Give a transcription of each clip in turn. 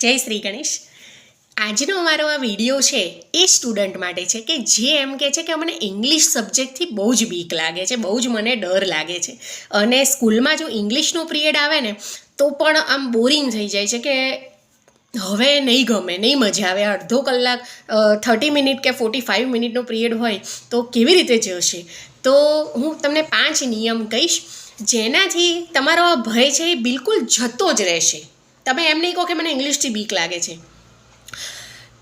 જય શ્રી ગણેશ. આજનો અમારો આ વીડિયો છે એ સ્ટુડન્ટ માટે છે કે જે એમ કહે છે કે મને ઇંગ્લિશ સબ્જેક્ટથી બહુ જ બીક લાગે છે, બહુ જ મને ડર લાગે છે. અને સ્કૂલમાં જો ઇંગ્લિશનો પિરિયડ આવે ને, તો પણ આમ બોરિંગ થઈ જાય છે કે હવે નહીં ગમે, નહીં મજા આવે. અડધો કલાક થર્ટી મિનિટ કે ફોર્ટી ફાઇવ મિનિટનો પિરિયડ હોય, તો કેવી રીતે જશે? તો હું તમને પાંચ નિયમ કહીશ, જેનાથી તમારો આ ભય છે એ બિલકુલ જતો જ રહેશે. તમે એમ નહીં કહો કે મને ઇંગ્લિશથી બીક લાગે છે.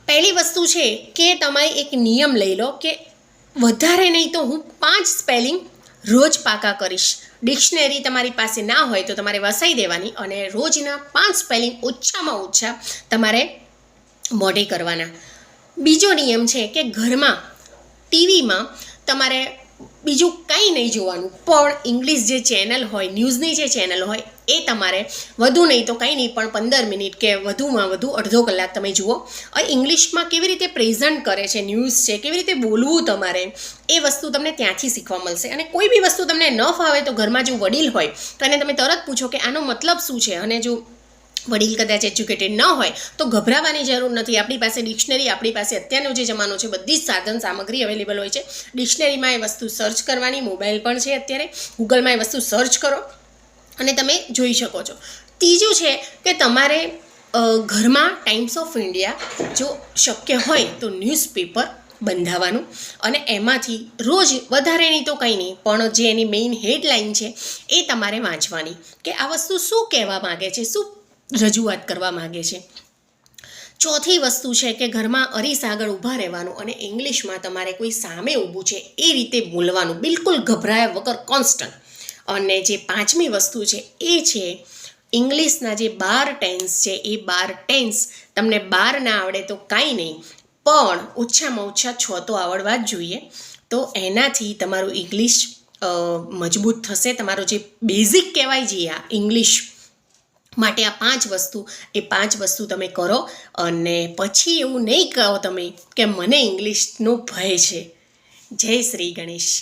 પહેલી વસ્તુ છે કે તમારે એક નિયમ લઈ લો કે વધારે નહીં તો હું પાંચ સ્પેલિંગ રોજ પાકા કરીશ. ડિક્શનરી તમારી પાસે ના હોય તો તમારે વસાઈ દેવાની અને રોજના પાંચ સ્પેલિંગ ઓછામાં ઓછા તમારે મોઢે કરવાના. બીજો નિયમ છે કે ઘરમાં ટીવીમાં તમારે બીજું કંઈ નહીં જોવાનું. પણ ઇંગ્લિશ જે ચેનલ હોય, ન્યૂઝની જે ચેનલ હોય એ તમારે વધુ નહીં તો કંઈ નહીં, પણ પંદર મિનિટ કે વધુમાં વધુ અડધો કલાક તમે જુઓ. ઇંગ્લિશમાં કેવી રીતે પ્રેઝન્ટ કરે છે, ન્યૂઝ છે, કેવી રીતે બોલવું તમારે, એ વસ્તુ તમને ત્યાંથી શીખવા મળશે. અને કોઈ બી વસ્તુ તમને ન ફાવે તો ઘરમાં જો વડીલ હોય, તો એને તમે તરત પૂછો કે આનો મતલબ શું છે? અને જો વડીલ કદાચ એજ્યુકેટેડ ન હોય, તો ગભરાવાની જરૂર નથી. આપણી પાસે ડિક્શનરી, આપણી પાસે અત્યારનો જે જમાનો છે, બધી જ સાધન, સામગ્રી અવેલેબલ હોય છે. ડિક્શનરીમાં એ વસ્તુ સર્ચ કરવાની, મોબાઈલ પણ છે અત્યારે. ગૂગલમાં એ વસ્તુ સર્ચ કરો. અને તમે જોઈ શકો છો. ત્રીજું છે કે તમારે ઘરમાં ટાઈમ્સ ઓફ ઇન્ડિયા જો શક્ય હોય તો ન્યૂઝપેપર બંધાવવાનું અને એમાંથી રોજ વધારે નહીં તો કંઈ નહીં, પણ જે એની મેઇન હેડલાઇન છે એ તમારે વાંચવાની કે આ વસ્તુ શું કહેવા માગે છે, શું રજૂઆત કરવા માગે છે. ચોથી વસ્તુ છે કે ઘરમાં અરીસ આગળ ઊભા રહેવાનું અને ઇંગ્લિશમાં તમારે કોઈ સામે ઊભું છે એ રીતે બોલવાનું બિલકુલ ગભરાયા વગર કોન્સ્ટન્ટ અને જે પાંચમી વસ્તુ છે એ છે ઇંગ્લિશના જે બાર ટેન્સ છે, એ બાર ટેન્સ તમને બાર ના આવડે તો કાંઈ નહીં, પણ ઓછામાં ઓછા છ તો આવડવા જ જોઈએ. તો એનાથી તમારું ઇંગ્લિશ મજબૂત થશે. તમારો જે બેઝિક કહેવાય છે આ ઇંગ્લિશ માટે આ પાંચ વસ્તુ, એ પાંચ વસ્તુ તમે કરો અને પછી એવું નહીં કહો તમે કે મને ઇંગ્લિશનો ભય છે. જય શ્રી ગણેશ.